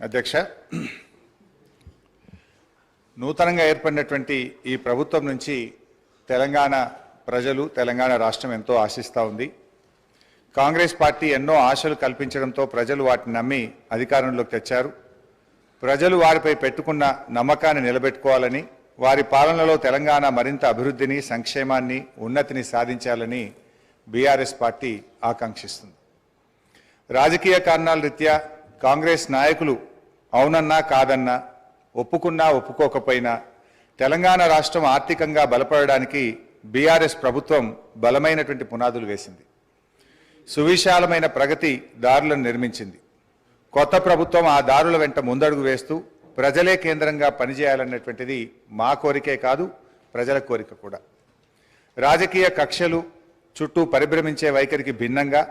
అధ్యక్ష నూతనంగా ఏర్పడినటువంటి ఈ ప్రభుత్వం నుంచి తెలంగాణ ప్రజలు తెలంగాణ రాష్ట్రం ఎంతో ఆశిస్తూ ఉంది. కాంగ్రెస్ పార్టీ ఎన్నో ఆశలు కల్పించడంతో ప్రజలు వాటిని నమ్మి అధికారంలోకి తెచ్చారు. ప్రజలు వారిపై పెట్టుకున్న నమ్మకాన్ని నిలబెట్టుకోవాలని వారి పాలనలో తెలంగాణ మరింత అభివృద్ధిని సంక్షేమాన్ని ఉన్నతిని సాధించాలని బీఆర్ఎస్ పార్టీ ఆకాంక్షిస్తుంది. రాజకీయ కారణాల రీత్యా కాంగ్రెస్ నాయకులు అవునన్నా కాదన్నా ఒప్పుకున్నా ఒప్పుకోకపోయినా తెలంగాణ రాష్ట్రం ఆర్థికంగా బలపడడానికి బీఆర్ఎస్ ప్రభుత్వం బలమైనటువంటి పునాదులు వేసింది. సువిశాలమైన ప్రగతి దారులను నిర్మించింది. కొత్త ప్రభుత్వం ఆ దారుల వెంట ముందడుగు వేస్తూ ప్రజలే కేంద్రంగా పనిచేయాలన్నటువంటిది మా కోరికే కాదు ప్రజల కోరిక కూడా. రాజకీయ కక్షలు చుట్టూ పరిభ్రమించే వైఖరికి భిన్నంగా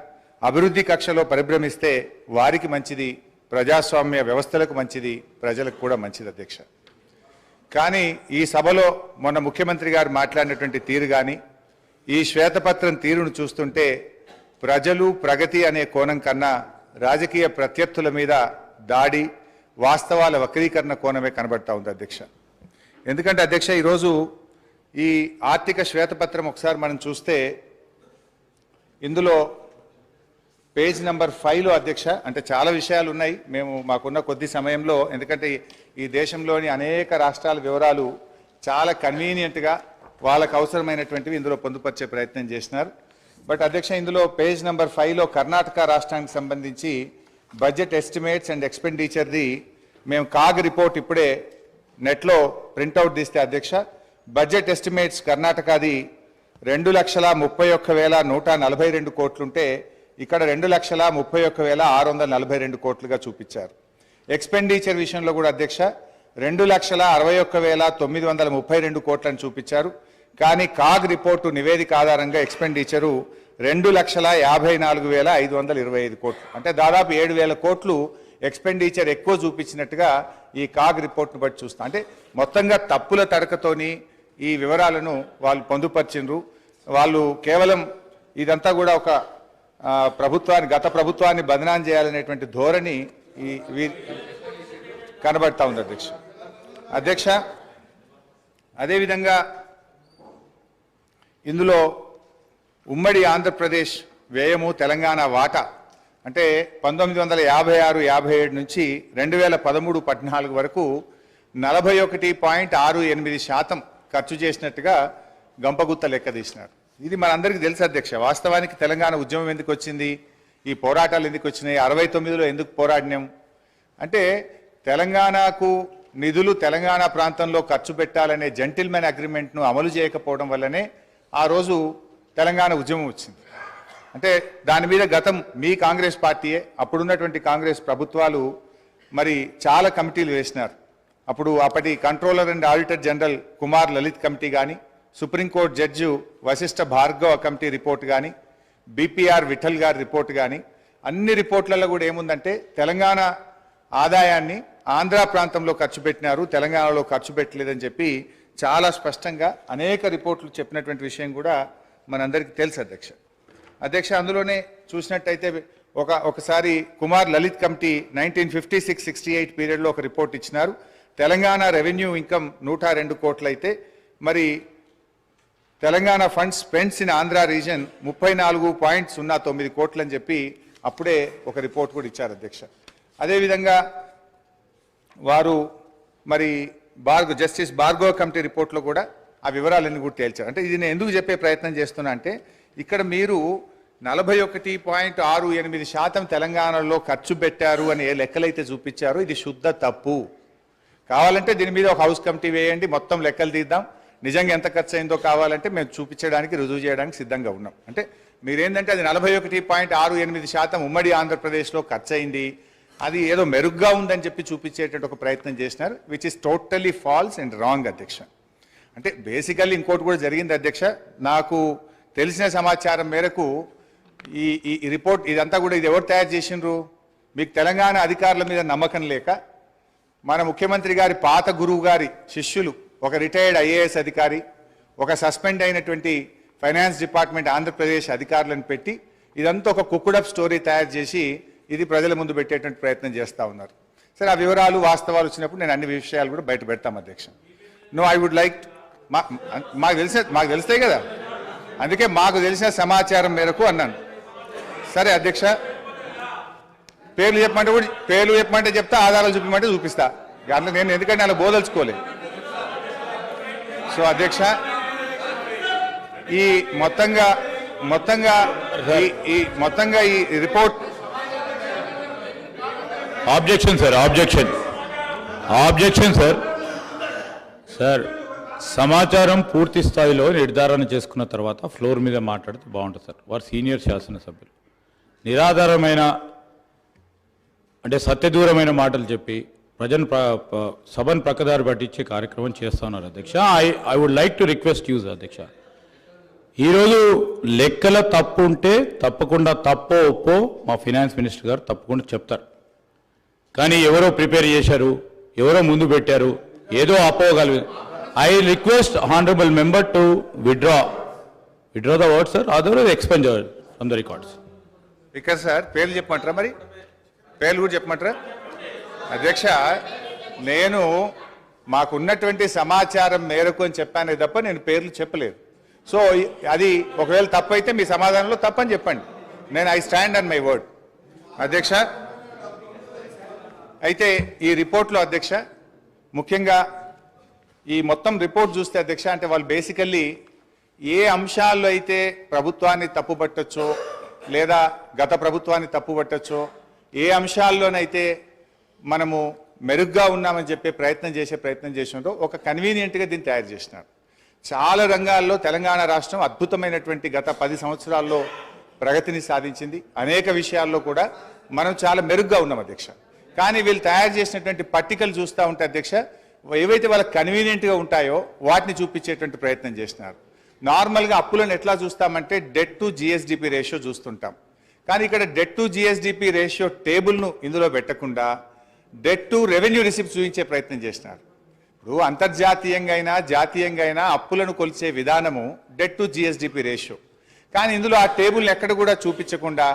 అభివృద్ధి కక్షలో పరిభ్రమిస్తే వారికి మంచిది ప్రజాస్వామ్య వ్యవస్థలకు మంచిది ప్రజలకు కూడా మంచిది అధ్యక్ష. కానీ ఈ సభలో మొన్న ముఖ్యమంత్రి గారు మాట్లాడినటువంటి తీరు కానీ ఈ శ్వేతపత్రం తీరును చూస్తుంటే ప్రజలు ప్రగతి అనే కోణం కన్నా రాజకీయ ప్రత్యర్థుల మీద దాడి వాస్తవాల వక్రీకరణ కోణమే కనబడతా ఉంది అధ్యక్ష. ఎందుకంటే అధ్యక్ష ఈరోజు ఈ ఆర్థిక శ్వేతపత్రం ఒకసారి మనం చూస్తే ఇందులో పేజ్ నెంబర్ ఫైవ్లో అధ్యక్ష అంటే చాలా విషయాలు ఉన్నాయి. మేము మాకున్న కొద్ది సమయంలో ఎందుకంటే ఈ- దేశంలోని అనేక రాష్ట్రాల వివరాలు చాలా కన్వీనియంట్గా వాళ్ళకు అవసరమైనటువంటివి ఇందులో పొందుపరిచే ప్రయత్నం చేసినారు. బట్ అధ్యక్ష ఇందులో పేజ్ నెంబర్ ఫైవ్లో కర్ణాటక రాష్ట్రానికి సంబంధించి బడ్జెట్ ఎస్టిమేట్స్ అండ్ ఎక్స్పెండిచర్ది మేము కాగ్ రిపోర్ట్ ఇప్పుడే నెట్లో ప్రింట్అవుట్ తీస్తే అధ్యక్ష బడ్జెట్ ఎస్టిమేట్స్ కర్ణాటకది రెండు లక్షల ముప్పై ఒక్క వేల నూట నలభై రెండు కోట్లుంటే ఇక్కడ రెండు లక్షల ముప్పై ఒక్క వేల ఆరు వందల నలభై రెండు కోట్లుగా చూపించారు. ఎక్స్పెండిచర్ విషయంలో కూడా అధ్యక్ష రెండు లక్షల అరవై ఒక్క వేల తొమ్మిది వందల ముప్పై రెండు కోట్లను చూపించారు. కానీ కాగ్ రిపోర్టు నివేదిక ఆధారంగా ఎక్స్పెండిచరు రెండు లక్షల యాభై నాలుగు వేల ఐదు వందల ఇరవై ఐదు కోట్లు. అంటే దాదాపు ఏడు వేల కోట్లు ఎక్స్పెండిచర్ ఎక్కువ చూపించినట్టుగా ఈ కాగ్ రిపోర్ట్ను బట్టి చూస్తాం. అంటే మొత్తంగా తప్పుల తడకతోని ఈ వివరాలను వాళ్ళు పొందుపరిచిండ్రు. వాళ్ళు కేవలం ఇదంతా కూడా ఒక ప్రభుత్వాన్ని గత ప్రభుత్వాన్ని బదనాం చేయాలనేటువంటి ధోరణి ఈ వీ- కనబడతా ఉంది అధ్యక్ష. అధ్యక్ష అదేవిధంగా ఇందులో ఉమ్మడి ఆంధ్రప్రదేశ్ వ్యయము తెలంగాణ వాటా అంటే పంతొమ్మిది వందల యాభై ఆరు యాభై ఏడు నుంచి రెండు వేల పదమూడు పద్నాలుగు వరకు నలభై ఒకటి పాయింట్ ఆరు ఎనిమిది శాతం ఖర్చు చేసినట్టుగా గంపగుత్త లెక్క తీసినారు. ఇది మనందరికీ తెలుసు అధ్యక్ష. వాస్తవానికి తెలంగాణ ఉద్యమం ఎందుకు వచ్చింది? ఈ పోరాటాలు ఎందుకు వచ్చినాయి? అరవై తొమ్మిదిలో ఎందుకు పోరాడినాం? అంటే తెలంగాణకు నిధులు తెలంగాణ ప్రాంతంలో ఖర్చు పెట్టాలనే జెంటిల్మెన్ అగ్రిమెంట్ను అమలు చేయకపోవడం వల్లనే ఆ రోజు తెలంగాణ ఉద్యమం వచ్చింది. అంటే దాని మీద గతం మీ కాంగ్రెస్ పార్టీయే. అప్పుడున్నటువంటి కాంగ్రెస్ ప్రభుత్వాలు మరి చాలా కమిటీలు వేసినారు. అప్పుడు అప్పటి controller and auditor general Kumar Lalit committee కానీ supreme court judge Vashishtha Bhargava committee report కానీ బీపీఆర్ విఠల్ గారి రిపోర్ట్ కానీ అన్ని రిపోర్ట్లలో కూడా ఏముందంటే తెలంగాణ ఆదాయాన్ని ఆంధ్ర ప్రాంతంలో ఖర్చు పెట్టినారు తెలంగాణలో ఖర్చు పెట్టలేదని చెప్పి చాలా స్పష్టంగా అనేక రిపోర్ట్లు చెప్పినటువంటి విషయం కూడా మనందరికీ తెలుసు అధ్యక్ష. అధ్యక్ష అందులోనే చూసినట్టయితే ఒక ఒకసారి Kumar Lalit committee nineteen fifty six sixty eight పీరియడ్లో ఒక రిపోర్ట్ ఇచ్చినారు. తెలంగాణ రెవెన్యూ ఇన్కమ్ నూట రెండు కోట్లయితే మరి Telangana funds spends in Andhra region ముప్పై నాలుగు పాయింట్ సున్నా తొమ్మిది కోట్లు అని చెప్పి అప్పుడే ఒక రిపోర్ట్ కూడా ఇచ్చారు అధ్యక్ష. అదేవిధంగా వారు మరి బార్గో జస్టిస్ భార్గవ కమిటీ రిపోర్ట్లో కూడా ఆ వివరాలన్నీ కూడా తేల్చారు. అంటే ఇది నేను ఎందుకు చెప్పే ప్రయత్నం చేస్తున్నా అంటే ఇక్కడ మీరు నలభై ఒకటి పాయింట్ ఆరు ఎనిమిది శాతం తెలంగాణలో ఖర్చు పెట్టారు అని ఏ లెక్కలైతే చూపించారో ఇది శుద్ధ తప్పు. కావాలంటే దీని మీద ఒక హౌస్ కమిటీ వేయండి మొత్తం లెక్కలు తీద్దాం. నిజంగా ఎంత ఖర్చు అయిందో కావాలంటే మేము చూపించడానికి రుజువు చేయడానికి సిద్ధంగా ఉన్నాం. అంటే మీరేంటంటే అది నలభై ఒకటి పాయింట్ ఆరు ఎనిమిది శాతం ఉమ్మడి ఆంధ్రప్రదేశ్లో ఖర్చు అయింది అది ఏదో మెరుగ్గా ఉందని చెప్పి చూపించేటువంటి ఒక ప్రయత్నం చేసినారు which is totally false and wrong అధ్యక్ష. అంటే బేసికల్లీ ఇంకోటి కూడా జరిగింది అధ్యక్ష. నాకు తెలిసిన సమాచారం మేరకు ఈ ఈ ఈ రిపోర్ట్ ఇదంతా కూడా ఇది ఎవరు తయారు చేసిండ్రు? మీకు తెలంగాణ అధికారుల మీద నమ్మకం లేక మన ముఖ్యమంత్రి గారి పాత గురువు గారి శిష్యులు ఒక రిటైర్డ్ ఐఏఎస్ అధికారి ఒక సస్పెండ్ అయినటువంటి ఫైనాన్స్ డిపార్ట్మెంట్ ఆంధ్రప్రదేశ్ అధికారులను పెట్టి ఇదంతా ఒక కుక్కుడప్ స్టోరీ తయారు చేసి ఇది ప్రజల ముందు పెట్టేటువంటి ప్రయత్నం చేస్తూ ఉన్నారు. సరే ఆ వివరాలు వాస్తవాలు వచ్చినప్పుడు నేను అన్ని విషయాలు కూడా బయట పెడతాం అధ్యక్ష. నో ఐ వుడ్ లైక్ మా మాకు తెలిసే మాకు తెలుస్తాయి కదా. అందుకే మాకు తెలిసిన సమాచారం మేరకు అన్నాను. సరే అధ్యక్ష. పేర్లు చెప్పమంటే కూడా పేర్లు చెప్పమంటే చెప్తా ఆధారాలు చూపించమంటే చూపిస్తా. అందులో నేను ఎందుకంటే అలా బోదలుచుకోలేదు సో అధ్యక్ష ఈ మొత్తంగా మొత్తంగా ఈ- ఈ మొత్తంగా ఈ report objection sir objection objection sir sir సమాచారం పూర్తి స్థాయిలో నిర్ధారణ చేసుకున్న తర్వాత ఫ్లోర్ మీద మాట్లాడితే బాగుంటుంది సార్ వారు సీనియర్ శాసనసభ్యులు నిరాధారమైన అంటే సత్యదూరమైన మాటలు చెప్పి ప్రజను ప- సభను ప్రక్కదారి పట్టించే కార్యక్రమం చేస్తా ఉన్నారు అధ్యక్ష. I I would like to request you అధ్యక్ష. ఈరోజు లెక్కల తప్పు ఉంటే తప్పకుండా తప్పో ఒప్పో మా ఫినాన్స్ మినిస్టర్ గారు తప్పకుండా చెప్తారు. కానీ ఎవరో ప్రిపేర్ చేశారు ఎవరో ముందు పెట్టారు ఏదో అపోగలదు I request honourable member to withdraw withdraw the word sir other expunge from the records record sir పేర్లు చెప్పమంటారా మరి? పేర్లు కూడా చెప్పమంటారా? అధ్యక్ష నేను మాకున్నటువంటి సమాచారం మేరకు అని చెప్పానే తప్ప నేను పేర్లు చెప్పలేదు. సో అది ఒకవేళ తప్పు అయితే మీ సమాధానంలో తప్పని చెప్పండి. నేను I stand on my word అధ్యక్ష అయితే ఈ రిపోర్ట్లో అధ్యక్ష ముఖ్యంగా ఈ మొత్తం రిపోర్ట్ చూస్తే అధ్యక్ష అంటే వాళ్ళు బేసికల్లీ ఏ అంశాల్లో అయితే ప్రభుత్వాన్ని తప్పుపట్టచ్చో లేదా గత ప్రభుత్వాన్ని తప్పుపట్టచ్చో ఏ అంశాల్లోనైతే మనము మెరుగ్గా ఉన్నామని చెప్పే ప్రయత్నం చేసే ప్రయత్నం చేసినారో ఒక కన్వీనియంట్గా దీన్ని తయారు చేసినారు. చాలా రంగాల్లో తెలంగాణ రాష్ట్రం అద్భుతమైనటువంటి గత పది సంవత్సరాల్లో ప్రగతిని సాధించింది. అనేక విషయాల్లో కూడా మనం చాలా మెరుగ్గా ఉన్నాం అధ్యక్ష. కానీ వీళ్ళు తయారు చేసినటువంటి పట్టికలు చూస్తూ ఉంటే అధ్యక్ష ఏవైతే వాళ్ళకి కన్వీనియంట్గా ఉంటాయో వాటిని చూపించేటువంటి ప్రయత్నం చేసినారు. నార్మల్గా అప్పులను ఎట్లా చూస్తామంటే డెట్ టు జిఎస్డిపి రేషియో చూస్తుంటాం. కానీ ఇక్కడ డెట్ టు జిఎస్డిపి రేషియో టేబుల్ను ఇందులో పెట్టకుండా డెట్ టు రెవెన్యూ రిసిప్ట్ చూపించే ప్రయత్నం చేసినారు. ఇప్పుడు అంతర్జాతీయంగా అయినా జాతీయంగా అయినా అప్పులను కొలిచే విధానము డెట్ టు జిఎస్డిపి రేషియో. కానీ ఇందులో ఆ టేబుల్ని ఎక్కడ కూడా చూపించకుండా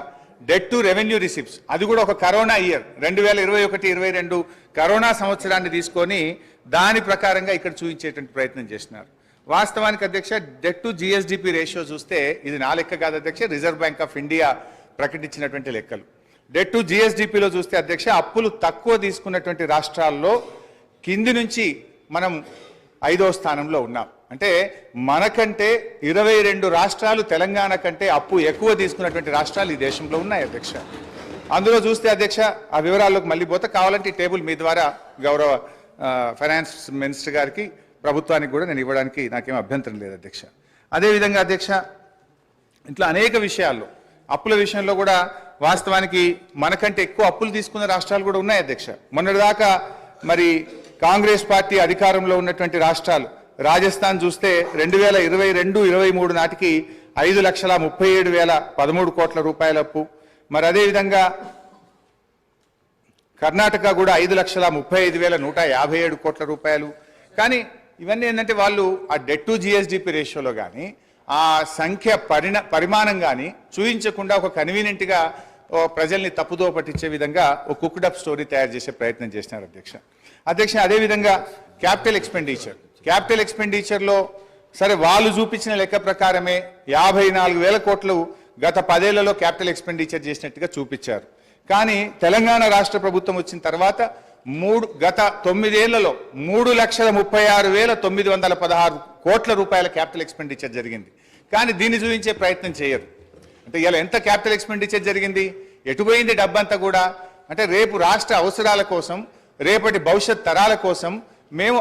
డెట్ టు రెవెన్యూ రిసిప్ట్స్ అది కూడా ఒక కరోనా ఇయర్ రెండు వేల ఇరవై ఒకటి ఇరవై రెండు కరోనా సంవత్సరాన్ని తీసుకొని దాని ప్రకారంగా ఇక్కడ చూపించేటువంటి ప్రయత్నం చేసినారు. వాస్తవానికి అధ్యక్ష డెట్ టు జిఎస్డిపి రేషియో చూస్తే ఇది నా లెక్క కాదు అధ్యక్ష రిజర్వ్ బ్యాంక్ ఆఫ్ ఇండియా ప్రకటించినటువంటి లెక్కలు. డెట్ టు జిఎస్డిపిలో చూస్తే అధ్యక్ష అప్పులు తక్కువ తీసుకున్నటువంటి రాష్ట్రాల్లో కింది నుంచి మనం ఐదో స్థానంలో ఉన్నాం. అంటే మనకంటే ఇరవై రెండు రాష్ట్రాలు తెలంగాణ కంటే అప్పు ఎక్కువ తీసుకున్నటువంటి రాష్ట్రాలు ఈ దేశంలో ఉన్నాయి అధ్యక్ష. అందులో చూస్తే అధ్యక్ష ఆ వివరాల్లోకి మళ్ళీ పోతే. కావాలంటే ఈ టేబుల్ మీ ద్వారా గౌరవ ఫైనాన్స్ మినిస్టర్ గారికి ప్రభుత్వానికి కూడా నేను ఇవ్వడానికి నాకేం అభ్యంతరం లేదు అధ్యక్ష. అదేవిధంగా అధ్యక్ష ఇట్లా అనేక విషయాల్లో అప్పుల విషయంలో కూడా వాస్తవానికి మనకంటే ఎక్కువ అప్పులు తీసుకున్న రాష్ట్రాలు కూడా ఉన్నాయి అధ్యక్ష. మొన్నటిదాకా మరి కాంగ్రెస్ పార్టీ అధికారంలో ఉన్నటువంటి రాష్ట్రాలు. రాజస్థాన్ చూస్తే రెండు వేల ఇరవై రెండు ఇరవై మూడు నాటికి ఐదు లక్షల ముప్పై ఏడు వేల పదమూడు కోట్ల రూపాయల అప్పు. మరి అదేవిధంగా కర్ణాటక కూడా ఐదు లక్షల ముప్పై ఐదు వేల నూట యాభై ఏడు కోట్ల రూపాయలు. కానీ ఇవన్నీ ఏంటంటే వాళ్ళు ఆ డెట్ టు జిఎస్డిపి రేషియోలో కానీ ఆ సంఖ్య పరిణ పరిమాణం కానీ చూపించకుండా ఒక కన్వీనియంట్గా ప్రజల్ని తప్పుదో పట్టించే విధంగా ఒక కుక్డ్ అప్ స్టోరీ తయారు చేసే ప్రయత్నం చేసినారు అధ్యక్ష. అధ్యక్ష అదేవిధంగా క్యాపిటల్ ఎక్స్పెండిచర్ క్యాపిటల్ ఎక్స్పెండిచర్లో సరే వాళ్ళు చూపించిన లెక్క ప్రకారమే యాభై నాలుగు వేల కోట్లు గత పదేళ్ళలో క్యాపిటల్ ఎక్స్పెండిచర్ చేసినట్టుగా చూపించారు. కానీ తెలంగాణ రాష్ట్ర ప్రభుత్వం వచ్చిన తర్వాత మూడు గత తొమ్మిదేళ్ళలో మూడు లక్షల ముప్పై ఆరు వేల తొమ్మిది వందల పదహారు కోట్ల రూపాయల క్యాపిటల్ ఎక్స్పెండిచర్ జరిగింది. కానీ దీన్ని చూపించే ప్రయత్నం చేయరు. అంటే ఇలా ఎంత క్యాపిటల్ ఎక్స్పెండిచర్ జరిగింది? ఎటుపోయింది డబ్బంతా కూడా? అంటే రేపు రాష్ట్ర అవసరాల కోసం రేపటి భవిష్యత్ తరాల కోసం మేము